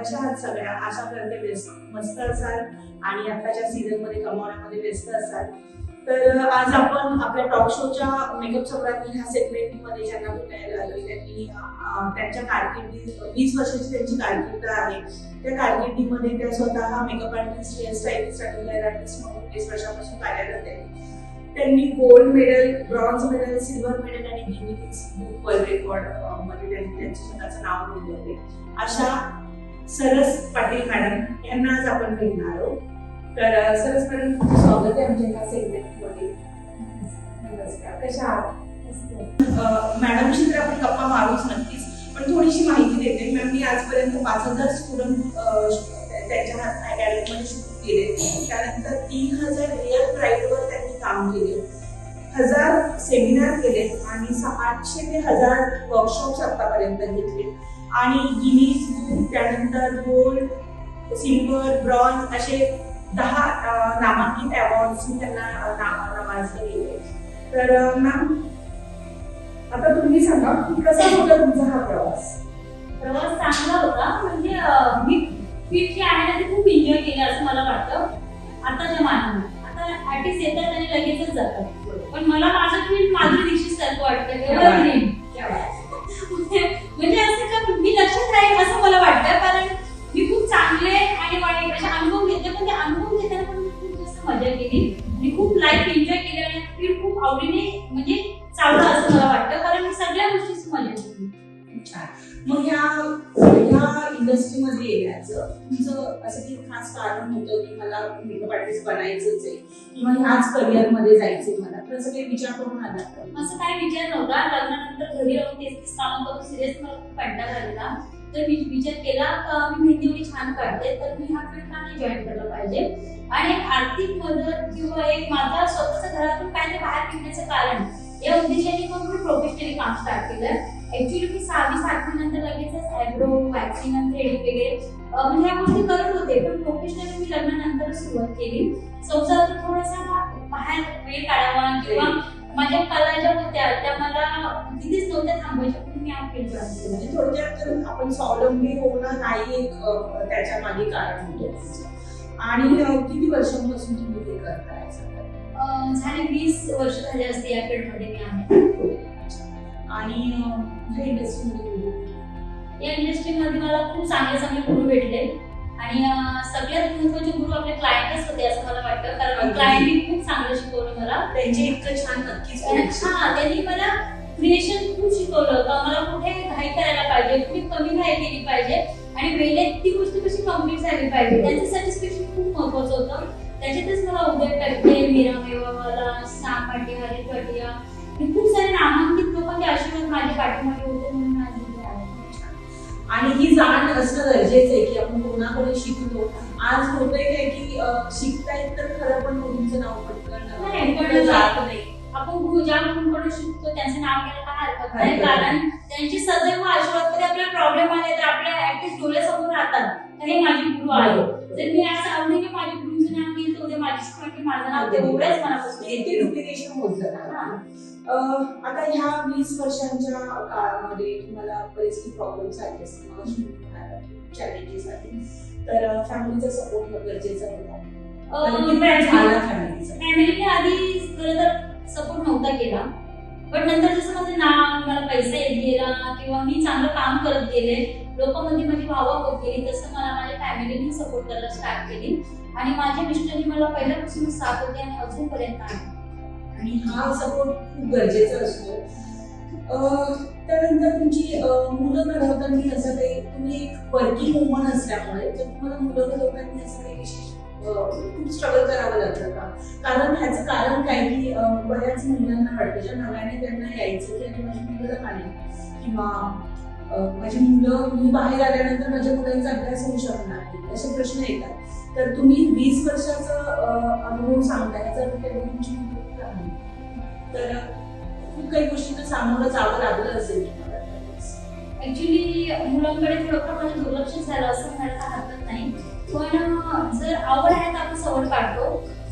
कशा आहात सगळ्या? आशा करते व्यस्त मस्त असाल आणि आताच्या सीझनमध्ये कमावण्यामध्ये व्यस्त असाल. तर आज आपण आपल्या टॉक शोच्या मेकअप सम्राज्ञी ह्या सेगमेंटमध्ये ज्यांना भेटायला आलो त्यांनी त्यांच्या कारकिर्दी वीस वर्षाची त्यांची कारकिर्द आहे. त्या कारकिर्दीमध्ये त्या स्वतः मेकअप आर्टिस्ट हेअर आणि हेअर आर्टिस्ट म्हणून वीस वर्षापासून कार्यरत आहे त्यांनी gold medal bronze medal silver medal आणि गिनीज बुक वर्ल्ड रेकॉर्डमध्ये त्यांनी त्यांच्या स्वतःचं नाव नोंदवले अशा सरस पाटील मॅडम यांना आज आपण भेटणार आहोत. तर सरस मॅडम स्वागत आहे आमच्या एका सेगमेंटमध्ये नमस्कार कशा आहात? मॅडमशी तर आपण गप्पा मारूच नक्कीच पण थोडीशी माहिती देते. मॅम मी आजपर्यंत पाच हजार स्टुडंट त्यांच्या अकॅडमीमध्ये शिकून केले त्यानंतर तीन हजार रिअल फ्राईटवर त्यांनी काम केले. हजार सेमिनार केले आणि सहाशे आठशे ते हजार वर्कशॉप्स आतापर्यंत घेतले. आणि गिनीज त्यानंतर गोल्ड सिल्वर ब्रॉन्झ असे दहा नामांकित अवॉर्ड्स त्यांना अ, नाव नामांकित केले तर मॅम आता तुम्ही सांगा की कसा होता तुमचा हा प्रवास? प्रवास चांगला होता. म्हणजे मी फील्ड जी आहे ना ती खूप एन्जॉय केली असं मला वाटतं. आताच्या मानाने आता आर्टिस्ट येतात आणि लगेचच जातात पण मला माझं फील्ड माझी दिवशी सारखं वाटतं. राहील असं मला वाटतं. कारण मी खूप चांगले आणि वाईट असे अनुभव घेतले पण ते अनुभव घेताना पण खूप जास्त मजा केली. आणि खूप लाईफ एन्जॉय केली आणि फील्ड खूप आवडीने म्हणजे चाललं असं मला वाटतं. कारण मी सगळ्या गोष्टीची मजा केली. मग ह्या ह्या इंडस्ट्रीमध्ये येण्याचं तुमचं असं काही खास कारण होतं की मला मेकअप आर्टिस्ट बनायचंच आहे? किंवा ह्याच करिअरमध्ये जायचंय मला? तर असं काही विचार करून आला का? असं काय विचार नव्हता. लग्नानंतर घरी राहून तेच तेच कामं करून सिरियस मला खूप कंटाळा आलेला तर मी विचार केला का मी मेहंदी एवढी छान काढते तर मी हा फील्ड नाही जॉईन केलं पाहिजे. आणि आर्थिक मदत किंवा एक माझा स्वतःच्या घरातून काय बाहेर निघण्याचं कारण या उद्देशाने मग मी प्रोफेशनली काम स्टार्ट केलं. ऍक्च्युली मी सहावी सातवी नंतर लगेचच आयब्रो वॅक्सिंग आणि थ्रेडिंग वगैरे म्हणजे ह्या गोष्टी करत होते पण प्रोफेशनली मी लग्नानंतर सुरुवात केली. संसारात थोडासा बाहेर वेळ काढावा किंवा माझ्या कला ज्या होत्या त्या मला तिथेच नव्हत्या थांबायच्या पण मी फील्ड जॉईन केलं म्हणजे थोडक्यात आपण स्वावलंबी होणं नाही एक त्याच्यामागे कारण होतं. आणि किती वर्षांपासून तुम्ही ते करताय? झाले वीस वर्ष झाले असते या फील्डमध्ये मी आहे. आणि ह्या इंडस्ट्रीमध्ये या इंडस्ट्रीमध्ये मला खूप चांगले चांगले गुरु भेटले. आणि सगळ्यात महत्त्वाचे गुरु आपले क्लायंटच होते असं मला वाटतं. कारण. क्लायंटनी खूप चांगलं शिकवलं मला. त्यांचे इतकं छान नक्कीच. हा त्यांनी मला क्रिएशन खूप शिकवलं का मला कुठे घाई करायला पाहिजे? कुठे कमी घाई केली पाहिजे? आणि वेळेत ती गोष्ट कशी कंप्लीट झाली पाहिजे? त्यांचं सॅटिस्फॅक्शन खूप महत्वाचं होतं. त्याच्यातच मला उदय टक्के मीरा मेवावाला साम पाटी हरी खूप सारे नामांकित लोकांचे आशीर्वाद माझ्या पाठीमागे होते म्हणून आज इथे आहे. आणि ही जाण असणं गरजेचं आहे की आपण कोणाकडे शिकलो आज होतंय काय की शिकतायत तर खरं पण मुलींचं नाव पटकन जात नाही. आपण ज्या गुरुकडून शिकतो. त्यांचं नाव घ्यायला काय हरकत नाही. कारण त्यांची सदैव आशीर्वाद कधी आपल्याला प्रॉब्लेम आले तर आपल्या ऍटलीस्ट डोळ्यासमोर राहतात. तर हे माझे गुरु आहे जर मी आज आवडीने माझ्या गुरुचं नाव घेईल तर उद्या माझी स्टुडंट माझं नाव मनापासून ते येते डुप्लिकेशन होत जातं आता ह्या वीस वर्षांच्या काळामध्ये तुम्हाला बरेचसे प्रॉब्लेम्स आले असतील. चॅलेंजेस आले. तर फॅमिलीचा सपोर्ट गरजेचा होता. तर झाला फॅमिलीने आधी खरं तर सपोर्ट नव्हता केला. पण नंतर जसं माझं नाव मला पैसा येत गेला किंवा मी चांगलं काम करत गेले लोकांमध्ये माझी भावा होत गेली तसं मला माझ्या फॅमिलीने सपोर्ट करायला स्टार्ट केली. आणि माझ्या मिस्टरनी मला पहिल्यापासून साथ होते आणि अजूनपर्यंत आहे. आणि हा सपोर्ट खूप गरजेचा असतो. त्यानंतर तुमची मुलं घडवताना असं काही तुम्ही एक वर्किंग वुमन असल्यामुळे तर तुम्हाला मुलं घडवताना असं काही विशेष खूप स्ट्रगल करावं लागतं का? कारण ह्याचं कारण काय की बऱ्याच मुलांना वाटतं ज्या नव्याने त्यांना यायचं की आणि माझी मुलं पाणी किंवा माझी मुलं मी बाहेर आल्यानंतर माझ्या मुलांचा अभ्यास होऊ शकणार नाही. असे प्रश्न येतात. तर तुम्ही वीस वर्षाचा अनुभव सांगताय याचा तुमची तर खूप काही गोष्टींना सामोरं जावं लागलं असेल ऍक्च्युली मुलांकडे थोडंफार माझं दुर्लक्ष झालं असं म्हणायला हरकत नाही. पण आवड आहे आपण सवड काढतो.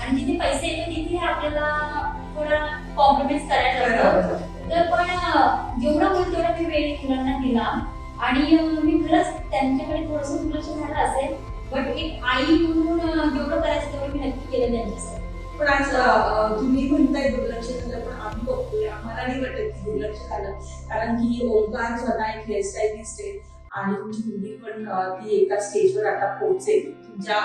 आणि जिथे पैसे येतो तिथे आपल्याला थोडं कॉम्प्रोमाइज करायला लागतं. तर पण जेवढा होईल तेवढा मी वेळ मुलांना दिला. आणि मी खरंच त्यांच्याकडे थोडंसं दुर्लक्ष झालं असेल. बट एक आई म्हणून जेवढं करायचं तेवढं मी नक्की केलं त्यांच्यासाठी. पण आज तुम्ही म्हणताय दुर्लक्ष झालं पण आम्ही बघतोय. आम्हाला नाही वाटत की दुर्लक्ष झालं. कारण की ओंकार स्वतः एक हेअरस्टायलिस्ट आहे. आणि तुमची मुलगी पण ती एका स्टेजवर आता पोहोचेल. तुमच्या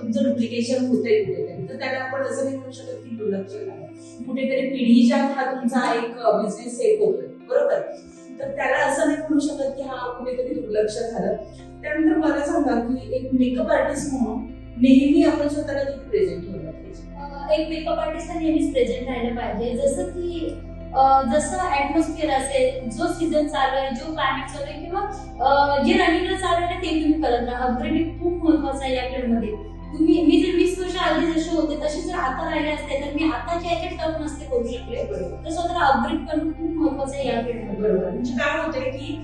तुमचं डुप्लिकेशन होतंय कुठेतरी. तर त्याला आपण असं नाही म्हणू शकत की दुर्लक्ष झालं कुठेतरी पिढीच्या हा तुमचा एक बिझनेस सेट होतोय. बरोबर? तर त्याला असं नाही म्हणू शकत की हा कुठेतरी दुर्लक्ष झालं. त्यानंतर मला सांगा की एक मेकअप आर्टिस्ट म्हणून नेहमी आपण स्वतःला प्रेझेंट ठेवलं पाहिजे? एक मेकअप आर्टिस्ट नेहमीच प्रेझेंट राहिलं पाहिजे. जसं की जसं ऍटमॉस्फिअर असेल जो सीझन चालू आहे जो क्लायमेट चालू आहे किंवा जे रनिंगला चालू आहे ते तुम्ही करत राहा. अपग्रेडिंग खूप महत्वाचं आहे या फील्डमध्ये तुम्ही मी जर वीस वर्ष आधी जसे होते तसे जर आता राहिले असते तर मी आताच्या याच्यात टर्म नसते करू शकले. तर स्वतःला अपग्रेड करणं खूप महत्वाचं आहे या फील्डमध्ये बरोबर. म्हणजे काय होतंय की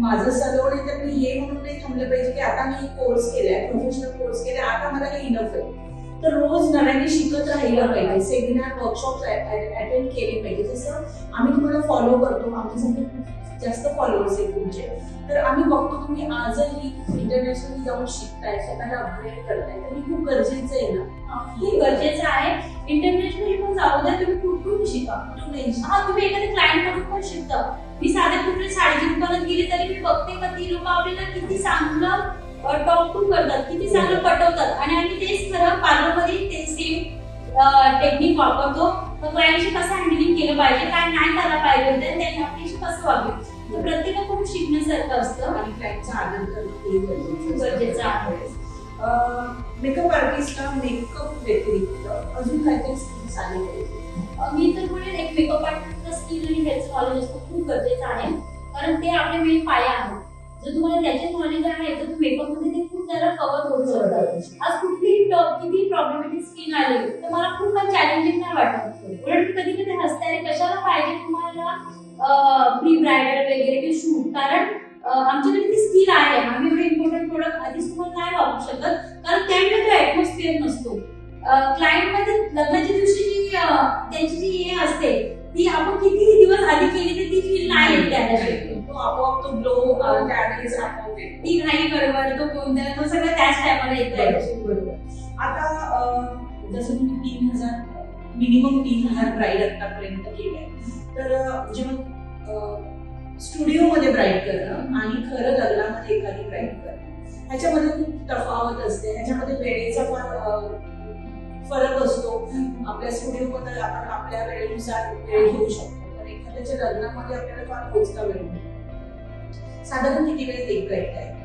माझं सलवण आहे तर मी हे म्हणून नाही थांबलं पाहिजे की आता मी कोर्स केलाय प्रोफेशनल कोर्स केलाय आता मला काही इनफ आहे. तर रोज नव्याने शिकत राहिलं पाहिजे. सेमिनार वर्कशॉप अटेंड केले पाहिजे. जसं आम्ही तुम्हाला फॉलो करतो आमच्यासाठी खूप जास्त फॉलोअर्स आहेत तुमचे. तर आम्ही बघतो तुम्ही आजही इंटरनॅशनल जाऊन शिकताय स्वतःला अपग्रेड करताय. तर हे खूप गरजेचं आहे ना? खूप गरजेचं आहे. इंटरनॅशनल पण जाऊ द्या तुम्ही कुठून शिका? कुठून. हा तुम्ही एखाद्या क्लायंटकडून पण शिकता. मी साध्या कुठल्या साडीच्या दुकानात गेली तरी मी बघते का ती लोक आपल्याला किती चांगलं टॉक टू करतात. किती चांगलं पटवतात. आणि आम्ही तेच खरं पार्लरमध्ये ते सेम टेक्निक वापरतो. तर क्लायंटशी कसं हँडलिंग केलं पाहिजे काय नाही करायला पाहिजे त्यांनी आपल्याशी कसं वागेल तर प्रत्येकाकडून शिकण्यासारखं असतं. आणि क्लायंटचा आदर करणं गरजेचं आहे. मेकअप आर्टिस्टला मेकअप व्यतिरिक्त अजून काय काय स्किल्स आले पाहिजे? मी तर म्हणेन एक मेकअप आर्टिस्टचा स्किल आणि हेल्थ नॉलेज असतं खूप गरजेचं आहे. कारण ते आपले मेन पाया आहे जर तुम्हाला त्याचे नॉलेज आहे तर मेकअपमध्ये ते खूप जरा कव्हर होऊ शकतात आज कुठलीही टॉप किती प्रॉब्लेमॅटिक स्किन आली तर मला खूप काही चॅलेंजिंग नाही वाटत. उलट कधी कधी हसते कशाला पाहिजे तुम्हाला प्री ब्रायडल वगैरे किंवा शूट कारण आमच्याकडे ती स्किल आहे. आम्ही एवढे इम्पॉर्टंट प्रोडक्ट आधीच तुम्हाला नाही वापरू शकत. कारण त्यामुळे तो ऍटमॉस्फिअर नसतो. क्लायंटमध्ये लग्नाच्या दिवशी जी त्यांची जी हे असते ती आपण कितीही दिवस आधी केली तर ती फील नाही येत त्याला तो आपोआप तो ग्लो त्यावेळेस. ती घाई गडबड तो कोणत्या तो सगळं त्याच टायमाला येत बरोबर आता जसं तुम्ही तीन हजार मिनिमम तीन हजार ब्राईड आतापर्यंत केले तर जेव्हा स्टुडिओ मध्ये ब्राईड करणं आणि खरं लग्नामध्ये एखादी ब्राईड करणं ह्याच्यामध्ये खूप तफावत असते. ह्याच्यामध्ये वेळेचा फार अं, फरक असतो. आपल्या स्टुडिओ मध्ये आपण आपल्या वेळेनुसार वेळ घेऊ शकतो. पण एखाद्याच्या लग्नामध्ये आपल्याला फार मोजका वेळ. साधारण किती वेळेत एक ब्राईड आहे?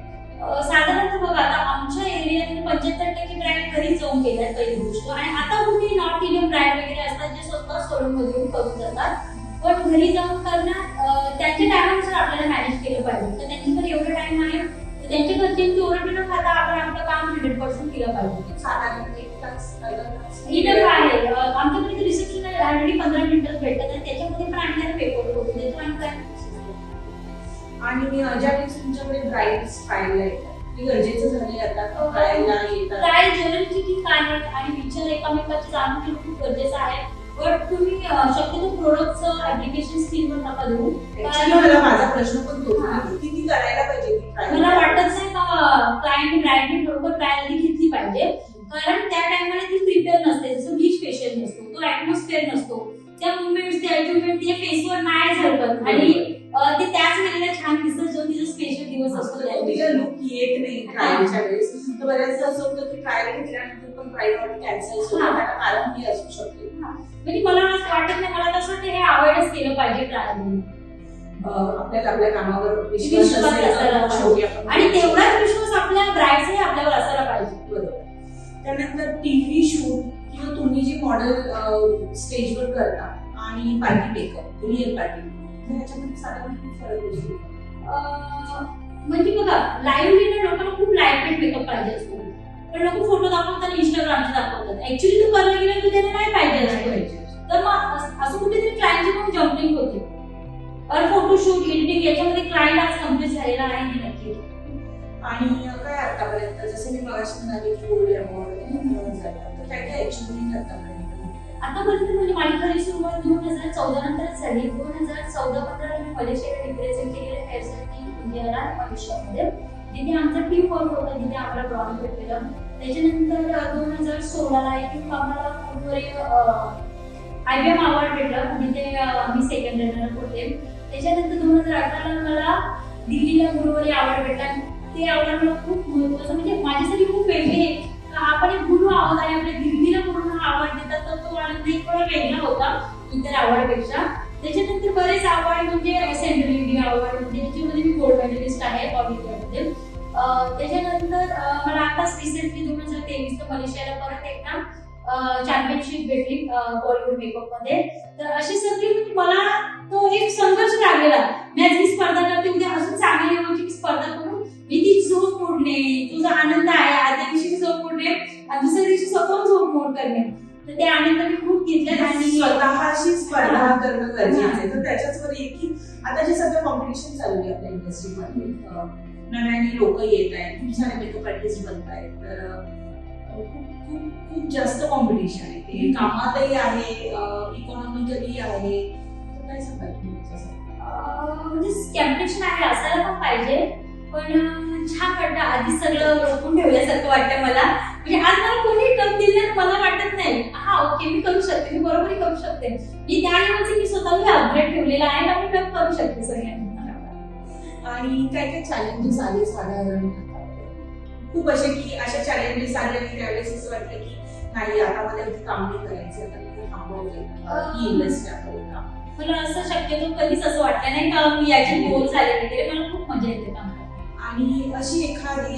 साधारणतः बघा आता आमच्या एरियात पंच्याहत्तर टक्के ब्रँड घरी जाऊन गेल्यात पहिली गोष्ट. आणि आता कुठे नॉर्थ इंडियन ब्रँड वगैरे असतात जे स्वतः सोडून करून जातात पण घरी जाऊन करण्यात अं, त्यांच्या टायमानुसार आपल्याला मॅनेज केलं पाहिजे. तर त्यांच्याकडे एवढं टाइम आहे. त्यांच्या घरच्यांची ओरडून न खाता आपण आपलं काम हंड्रेड पर्सेंट केलं पाहिजे. साधारण इनफ आहे आमच्याकडे रिसेप्शन ऑलरेडी पंधरा मिनिटच भेटतात आणि त्याच्यामध्ये पण आम्ही त्यांना पेपर करून देतो आणि काय आणि अं, ज्यावेळेस तुमच्याकडे ब्राईड ट्रायलला येतात हे गरजेचं झाले आता? हो. ट्रायलला येतात काय ज्वेलरीची ठिकाण आहेत आणि विचार एकामेकाचे जाणून घेणं खूप गरजेचं आहे. बट तुम्ही शक्यतो प्रोडक्टचं ऍप्लिकेशन स्क्रीनवर नका देऊ. मला माझा प्रश्न पण तो हा. की किती करायला पाहिजे ती? मला वाटत नाही का क्लायंट ब्रँडने बरोबर ट्रायल आधी घेतली पाहिजे. कारण त्या टायमाला ती प्रिपेअर नसते जसं ब्लीच फेशियल नसतो तो ऍटमॉस्फिअर नसतो. त्या मुवमेंट ते अल्टिमेट तिच्या फेसवर नाही झळकत आणि ते त्याच वेळेला छान दिसत जो तिचा स्पेशल दिवस असतो त्या. लुक येत नाही ट्रायलच्या वेळेस. तर बऱ्याचदा असं होतं की ट्रायल घेतल्यानंतर पण ट्रायल कॅन्सल कारण हे असू शकते. म्हणजे मला असं वाटत नाही मला कसं वाटतं हे अवॉइडच केलं पाहिजे ट्रायल आपल्याला आपल्या कामावर विश्वास असायला आणि तेवढाच विश्वास आपल्या ब्राईडचाही आपल्यावर असायला पाहिजे. बरोबर. त्यानंतर टीव्ही शूट किंवा तुम्ही जे मॉडेल स्टेजवर करता आणि पार्टी मेकअप रिअल पार्टी ह्याच्यामध्ये साधारण खूप फरक असतो म्हणजे बघा लाईव्ह ना लोकांना खूप लाइट मेकअप पाहिजे असतो. पण लोक फोटो दाखवतात इंस्टाग्रामचे दाखवतात. ऍक्च्युली तू करायला गेला तर त्याला नाही पाहिजे असतो तर मग अस- कुठेतरी क्लायंटची पण जम्पिंग होते. और फोटोशूट एडिटिंग याच्यामध्ये क्लायंट आज कंप्लीट झालेला आहे हे नक्की? आणि काय आतापर्यंत? जसं मी मगाशी म्हणाले की गोल्ड आता तर म्हणजे माझी खरी सुरुवात दोन हजार चौदा नंतरच झाली. दोन हजार चौदा पंधरा मी मलेशियाला रिप्रेझेंट केलेलं हेअरसाठी इंडियाला मलेशियामध्ये तिथे आमचा टीम वर्क होता तिथे आम्हाला ब्रॉन्झ भेटलेलं. त्याच्यानंतर दोन हजार सोळाला एक आम्हाला गुरुवारी आय बी एम अवॉर्ड भेटलं. तिथे मी सेकंड रनर होते. त्याच्यानंतर दोन हजार अठराला मला दिल्लीला गुरुवारी अवॉर्ड भेटला. ते अवॉर्ड मला खूप महत्वाचं म्हणजे माझ्यासाठी खूप वेगळे आपण एक गुरु आवाज आणि आपल्या दिल्लीला पूर्ण आवाज देतात तर तो आनंद एक थोडा वेगळा होता इतर अवॉर्डपेक्षा त्याच्यानंतर बरेच आवड म्हणजे सेंट्रल इंडिया अवॉर्ड म्हणजे त्याच्यामध्ये मी गोल्ड मेडलिस्ट आहे ऑलिम्पियामध्ये त्याच्यानंतर मला आताच रिसेंटली दोन हजार तेवीस तर मलेशियाला परत एकदा चॅम्पियनशिप भेटली बॉलिवूड मेकअपमध्ये. तर अशी सगळी म्हणजे मला तो एक संघर्ष लागलेला. मी आज ही स्पर्धा करते उद्या अजून चांगली स्पर्धा करून मी ती झोप मोडणे? तुझा आनंद आहे आदल्या दिवशी झोप मोडणे दुसऱ्या दिवशी स्वतः झोप मोड करणे. तर ते आनंद मी खूप घेतले आणि स्वतःशी स्पर्धा करणं गरजेचं आहे. तर त्याच्याच वर एक की आता जे सगळं कॉम्पिटिशन चालू आहे आपल्या इंडस्ट्रीमध्ये नव्याने लोक येत आहेत खूप सारे मेकअप आर्टिस्ट बनत आहेत तर खूप खूप खूप जास्त कॉम्पिटिशन आहे. ते कामातही आहे इकॉनॉमिकली आहे. तर काय सांगाल तुम्ही म्हणजे कॅम्पिटिशन आहे असायला पण पाहिजे. पण छान वाटतं आधी सगळं रोखून ठेवल्यासारखं वाटतं मला. म्हणजे आज मला कोणी टप दिलं मला वाटत नाही. हा ओके मी करू शकते. मी बरोबरही करू शकते. मी त्या लेवलचे मी स्वतःला अपग्रेड ठेवलेला आहे आणि मी करू शकते सगळ्यांना. आणि काय काय चॅलेंजेस आले साधारण? खूप असे की अशा चॅलेंजेस आले आणि त्यावेळेस असं वाटलं की नाही आता मला इथे काम नाही करायचं आता मी थांबवले मला असं शक्यतो कधीच असं वाटलं नाही का मी याच्यात बोर झाले वगैरे. मला खूप मजा येते काम. आणि अशी एखादी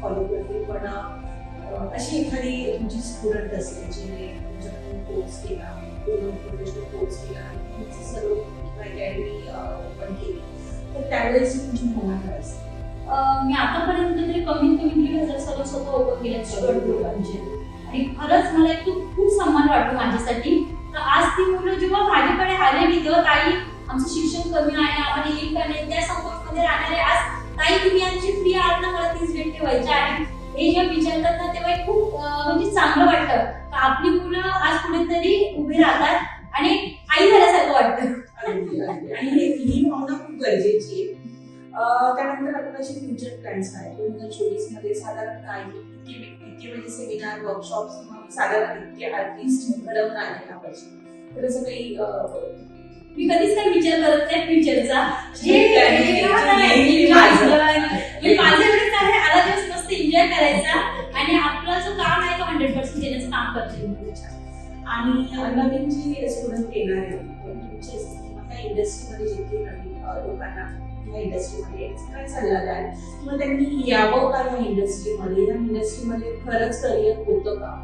फॉलो करते. पण अशी एखादी तुमची स्टुडंट असेल जिने तुमच्याकडून कोर्स केला प्रोफेशनल कोर्स केला आणि तुमची सर्व अकॅडमी ओपन केली तर त्यावेळेस तुमची भावना काय असते मी आतापर्यंत तरी कमीत कमी दीड हजार सर्व स्वतः ओपन केले स्टुडंट लोकांचे आणि खरंच मला एक खूप सन्मान वाटतो माझ्यासाठी. तर आज ती मुलं जेव्हा माझ्याकडे आलेली तेव्हा काही आमचं शिक्षण कमी आहे आम्हाला येईल का नाही त्या मध्ये राहणारे आज ताई तुम्ही यांची फ्री आहात ना मला तीच भेट ठेवायची आहे. हे जेव्हा विचारतात ना तेव्हा खूप म्हणजे चांगलं वाटतं. का आपली मुलं आज कुठेतरी उभी राहतात आणि आई झाल्यासारखं वाटतं. आणि हे ही भावना खूप गरजेची आहे अ, त्यानंतर आपल्याचे फ्युचर प्लॅन्स काय? दोन हजार चोवीसमध्ये साधारण काय? इतके इतके म्हणजे सेमिनार वर्कशॉप साधारण इतके आर्टिस्ट घडवून आणायला पाहिजे तर सगळी मी कधीच काही विचार करत नाही फ्युचरचा माझ्याकडेच आहे? आला दिवस मस्त एन्जॉय करायचा. आणि आपला जो काम आहे तो हंड्रेड पर्सेंट देण्याचं काम करते. आणि नवीन जी स्टुडंट येणार आहे. तुमचे इंडस्ट्रीमध्ये जे काही नवीन लोकांना या इंडस्ट्रीमध्ये काय सल्ला द्याल किंवा त्यांनी यावं का या इंडस्ट्रीमध्ये या इंडस्ट्रीमध्ये खरंच करिअर होतं का?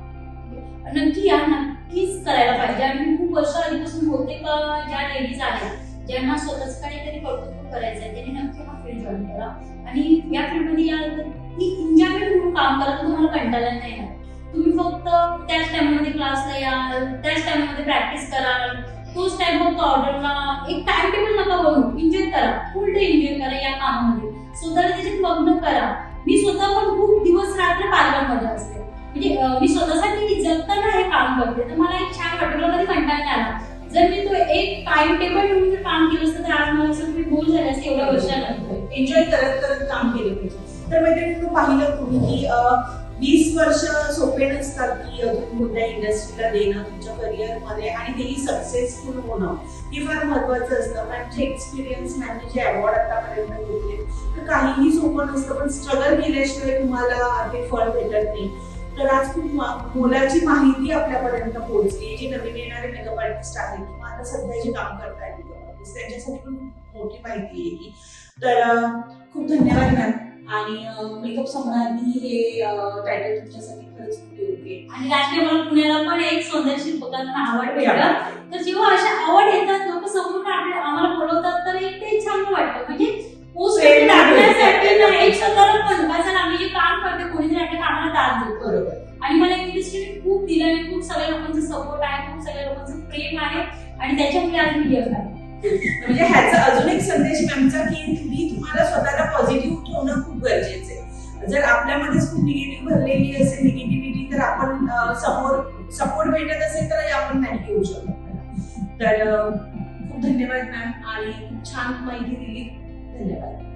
नक्की या हीच करायला पाहिजे. आणि मी खूप वर्ष आधीपासून बोलते का ज्या लेडीज आहेत ज्यांना स्वतःच काहीतरी कौतुक करायचं आहे त्यांनी नक्की हा फील्ड जॉईन करा. आणि या फील्डमध्ये या ती एन्जॉयमेंट म्हणून काम करा तर तुम्हाला कंटाळा नाही येणार. तुम्ही फक्त त्याच टाइममध्ये क्लासला याल त्याच टाइममध्ये प्रॅक्टिस कराल तोच टाइम फक्त ऑर्डरला एक टाइम टेबल नका बनवू एन्जॉय करा. फुल डे एन्जॉय करा या कामामध्ये. स्वतःला त्याच्यात मग्न करा. मी स्वतः पण खूप दिवस रात्र पार्लरमध्ये असते. म्हणजे मी स्वतःसाठी जगताना हे काम करते. तर मला एक छान वाटलं मला कंटाळा नाही आला. जर मी तो एक टाइम टेबल ठेवून जर काम केलं असतं तर आज मला असं मी बोर झाले असते एवढ्या वर्षानंतर. एन्जॉय करत करत काम केलं पाहिजे. तर मैत्रिणी पाहिलं तुम्ही की वीस वर्ष सोपे नसतात की कोणत्या इंडस्ट्रीला देणं तुमच्या करिअरमध्ये आणि तेही सक्सेसफुल होणं. हे फार महत्वाचं असतं. त्यांचे एक्सपिरियन्स मॅनचे जे अवॉर्ड आतापर्यंत घेतले तर काहीही सोपं नसतं. पण स्ट्रगल केल्याशिवाय तुम्हाला ते फळ भेटत नाही. तर आज खूप मोलाची माहिती आपल्यापर्यंत पोहोचली. जे नवीन येणारे मेकअप आर्टिस्ट आहेत किंवा आता सध्या जे काम करतायत मेकअप आर्टिस्ट त्यांच्यासाठी पण मोठी माहिती आहे ही. तर खूप धन्यवाद मॅम आणि मेकअप सम्राज्ञी हे टायटल तुमच्यासाठी खरंच खूप योग्य. आणि राष्ट्रीय मला पुण्याला पण एक सौंदर्य शिल्पकारांना आवड भेटलं. तर जेव्हा अशा आवड येतात लोक समोर आपल्या आम्हाला बोलवतात तर एक ते छान वाटतं. म्हणजे पोस्ट टाकण्यासाठी. एक स्वतःला पण आम्ही कोणीतरी आपल्या कामाला दाद देतो. बरोबर. आणि मला इंडस्ट्रीने खूप दिलं आणि खूप सगळ्या लोकांचा सपोर्ट आहे खूप सगळ्या लोकांचं प्रेम आहे आणि त्याच्यामुळे आज मी यश आहे. म्हणजे ह्याचा अजून एक संदेश मॅमचा की तुम्ही तुम्हाला स्वतःला पॉझिटिव्ह ठेवणं खूप गरजेचं आहे. जर आपल्यामध्येच खूप निगेटिव्ह भरलेली असेल निगेटिव्हिटी तर आपण समोर सपोर्ट भेटत असेल तर आपण नाही घेऊ शकत तर खूप धन्यवाद मॅम आणि खूप छान माहिती दिली. धन्यवाद.